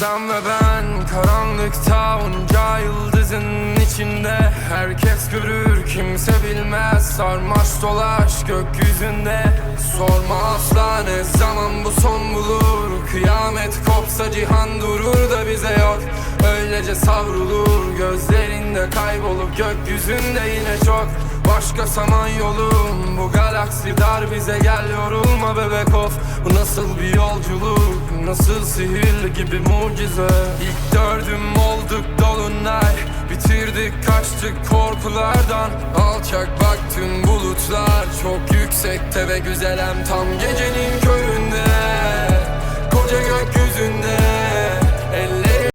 sen ve ben karanlıkta onca yıldızın içinde. Herkes görür kimse bilmez. Sarmaş dolaş gökyüzünde. Sorma asla ne zaman bu son bulur. Kıyamet kopsa cihan durur da bize yok. Öylece savrulur gözlerinde kaybolup Gökyüzünde yine çok. Başka saman yolum Bu galaksi dar bize gel. Yorulma bebek of Bu nasıl bir yolculuk Nasıl sihirli gibi mucize. İlk dördüm olduk dolunay. Bitirdik kaçtık korkulardan. Alçak baktım bulutlar. Çok yüksekte ve güzelem Tam gecenin köründe